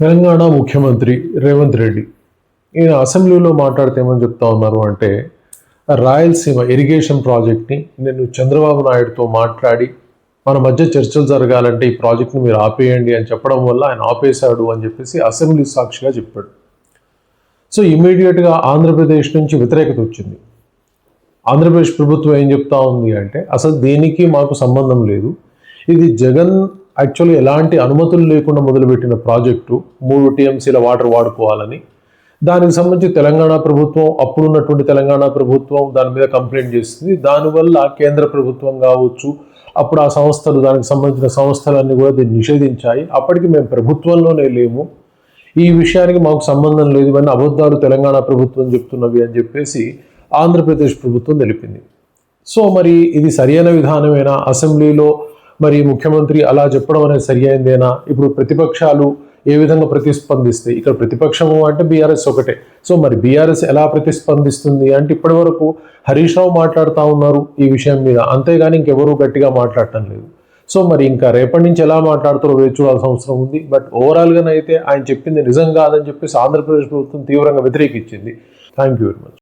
తెలంగాణ ముఖ్యమంత్రి రేవంత్ రెడ్డి. ఈయన అసెంబ్లీలో మాట్లాడితే ఏమని చెప్తా ఉన్నారు అంటే రాయలసీమ ఇరిగేషన్ ప్రాజెక్ట్ని నేను చంద్రబాబు నాయుడుతో మాట్లాడి మన మధ్య చర్చలు జరగాలంటే ఈ ప్రాజెక్ట్ని మీరు ఆపేయండి అని చెప్పడం వల్ల ఆయన ఆపేశాడు అని చెప్పేసి అసెంబ్లీ సాక్షిగా చెప్పాడు. సో ఇమీడియట్గా ఆంధ్రప్రదేశ్ నుంచి వ్యతిరేకత వచ్చింది. ఆంధ్రప్రదేశ్ ప్రభుత్వం ఏం చెప్తా ఉంది అంటే అసలు దేనికి మాకు సంబంధం లేదు. ఇది జగన్ యాక్చువల్లీ ఎలాంటి అనుమతులు లేకుండా మొదలుపెట్టిన ప్రాజెక్టు మూడు టీఎంసీల వాటర్ వాడుకోవాలని దానికి సంబంధించి తెలంగాణ ప్రభుత్వం అప్పుడున్నటువంటి తెలంగాణ ప్రభుత్వం దాని మీద కంప్లైంట్ చేస్తుంది. దానివల్ల కేంద్ర ప్రభుత్వం కావచ్చు అప్పుడు ఆ సంస్థలు దానికి సంబంధించిన సంస్థలన్నీ కూడా దీన్ని నిషేధించాయి. అప్పటికి మేము ప్రభుత్వంలోనే లేము. ఈ విషయానికి మాకు సంబంధం లేదు. ఇవన్నీ అబద్ధాలు తెలంగాణ ప్రభుత్వం చెప్తున్నవి అని చెప్పేసి ఆంధ్రప్రదేశ్ ప్రభుత్వం తెలిపింది. సో మరి ఇది సరైన విధానమేనా? అసెంబ్లీలో మరి ముఖ్యమంత్రి అలా చెప్పడం అనేది సరి అయిందేనా? ఇప్పుడు ప్రతిపక్షాలు ఏ విధంగా ప్రతిస్పందిస్తాయి ఇక్కడ ప్రతిపక్షము అంటే బీఆర్ఎస్ ఒకటే. సో మరి బీఆర్ఎస్ ఎలా ప్రతిస్పందిస్తుంది? అంటే ఇప్పటి వరకు హరీష్ రావు మాట్లాడుతూ ఉన్నారు ఈ విషయం మీద. అంతేగాని ఇంకెవరూ గట్టిగా మాట్లాడటం లేదు. సో మరి ఇంకా రేపటి నుంచి ఎలా మాట్లాడుతారో వేచి చూడాల్సిన అవసరం ఉంది. బట్ ఓవరాల్గానైతే ఆయన చెప్పింది నిజం కాదని చెప్పేసి ఆంధ్రప్రదేశ్ ప్రభుత్వం తీవ్రంగా వ్యతిరేకించింది. Thank you very much.